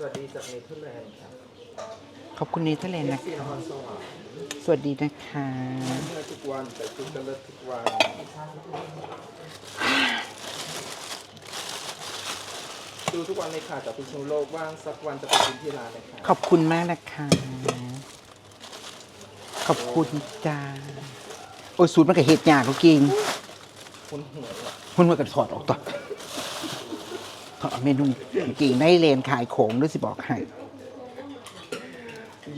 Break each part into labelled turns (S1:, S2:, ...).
S1: สวัสดีจากเนเธอร์แลนด์ครับ
S2: ขอบคุณเนเธอร์แลนด์นะ
S1: ที่นครสวรรค์
S2: สวัสดีนะคะ
S1: เมื่อทุกวันแต่ชุดกันเลิศทุกวันดูทุกวันเลยค่ะจากพิษณุโลกว่างสักวันจะไปกินที่ร้านเลยค่ะ
S2: ขอบคุณมากนะคะขอบคุณจ้าโอ้ยสูตรมันก็เห็ดยากก็เก่ง
S1: คุณหัวอะ
S2: มันมันก็ถอดออกต่อถอด เอาเมนูเก่งในเลนขายของด้วยสิบอกให้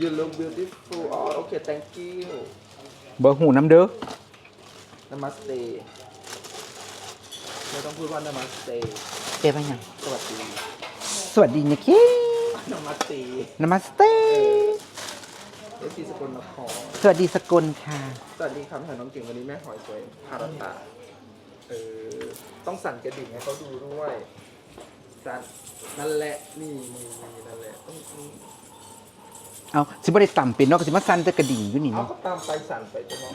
S1: You look beautiful อ๋อโอเค thank you
S2: เบอร์หูน้ำเด้อ
S1: Namaste ไม่ต้องพูดว่า Namaste
S2: เอ๊ะว่าหยัง
S1: สวัสดี
S2: สวัสดีนะคี
S1: Namaste
S2: นามาสเต
S1: เอฟซีสกลนคร
S2: สวัสดีสกลค่ะ
S1: สวัสดีครับหาน้องเก่งวันนี้แม่หอยสวยฮารตะเออต้องสั่นกระดิ่งให้เขาดูด้วย สั่นนั่นแหละนี่นี่นี่นั่นแหละต้องต้อง
S2: เอาสิบ่ได้ต่ำเป็นเนาะก็สิมาสั่นแต่กระดิ่งอยู่นี่
S1: เอา
S2: เนาะ
S1: ก็ตามไปสั่นไปจ้ะเนาะ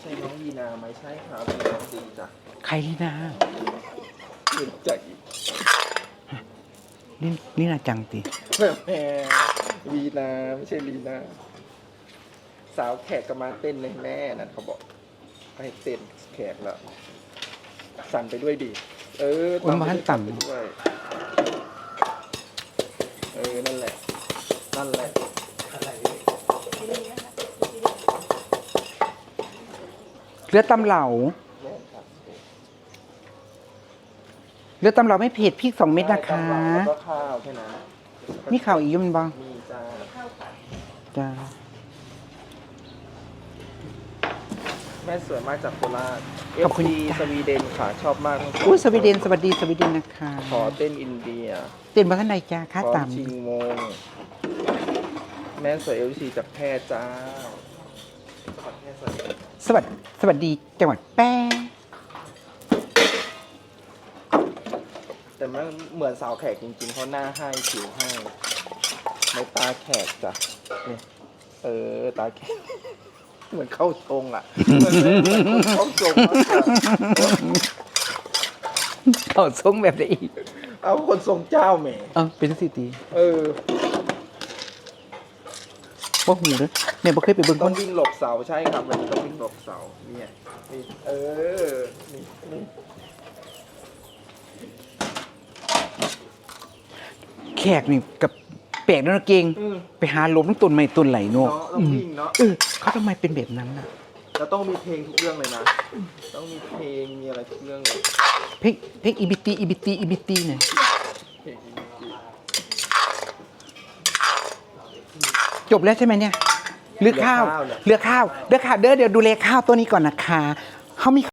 S1: ใช่น้องยีนาไหมใช่ครับเป็นน้องดีจ้ะ
S2: ใครนี่นะ
S1: เห็นใจ
S2: นี่นี่นาจังติ
S1: แม่แม่วีนาไม่ใช่ลีนาสาวแขกก็มาเต้นเลยแม่นั่นเขาบอกให้เต้นแขกแล้ว สั่นไปด้วยดิเออ
S2: มันมาขั้นต่ำ
S1: ไปด้วยเออ นั่นแหละ นั่นแหละ
S2: เลือดตำเหลา
S1: แม่ครับ
S2: เลือดตำเหลาไม่เผ็ดพริกสองเม็ดนะคะ
S1: แล้วก็ข้าวแค่นั้น
S2: มีข่าวอีกอยังบ้าง
S1: มีจ้า
S2: จ้า
S1: แม่สวยมากจากโคราชเอ
S2: ขอบ
S1: ฟ
S2: คุณ
S1: ซี
S2: จ้ะ
S1: สวีเดนค่ะชอบมาก
S2: อุ้ยสวีเดนสวัสดีสวีเดนนะคะ
S1: ขอเต้นอินเดีย
S2: เต้นมาท่านใดจ้าค่า
S1: พร้อ
S2: ต่
S1: มชิงโมง แม่สวยเอฟซีจากแพร่จ้าจังหวัดแพร่สวยำ
S2: สวัสดีสวัสดีจังหวัดแป้ง
S1: แต่มันเหมือนสาวแขกจริงๆเขาหน้าให้ผิวให้ในตาแขกจ้ะเนี่ยเออ ตาแขก เหมือนเข้าทรงอะเหมือนเหมือนคนเข้าทรงมากกว่า
S2: เขาทรงแบบไหนอีก
S1: เอาคนทรงเจ้าแหม
S2: เออเป็นสิตี
S1: เออ
S2: ว่าหูเด้อเนี่ยบ่เคยไปเบิ่งค
S1: ต้อนงวิ่งหลบเสาใช่ครับวันนี้ต้องวิ่งหลบเสาเนี่ยนี่เออนี่นี่
S2: แขกนี่กับ แปลกเนาะเก่ง
S1: อืม
S2: ไปหาล้มต้นไม้ต้นไหลเนาะ
S1: เนาะต้องวิ่งเนาะ
S2: เออเขาทำไมเป็นแบบนั้นน่ะ
S1: แล้วต้องมีเพลงทุกเรื่องเลยนะ ต้องมีเพลงมีอะไรทุกเรื่องเลย
S2: เพลงเพลงอีบิตีอีบิตีอีบิตีเนี่ย
S1: เพลง
S2: จบแล้วใช่ไหมเนี่ยเลือกข้าว
S1: เหลือข้าวเหรอ
S2: เลือกข้าวเลือกข้าวเด้อเดี๋ยวดูแลข้าวตัวนี้ก่อนนะคะเขามี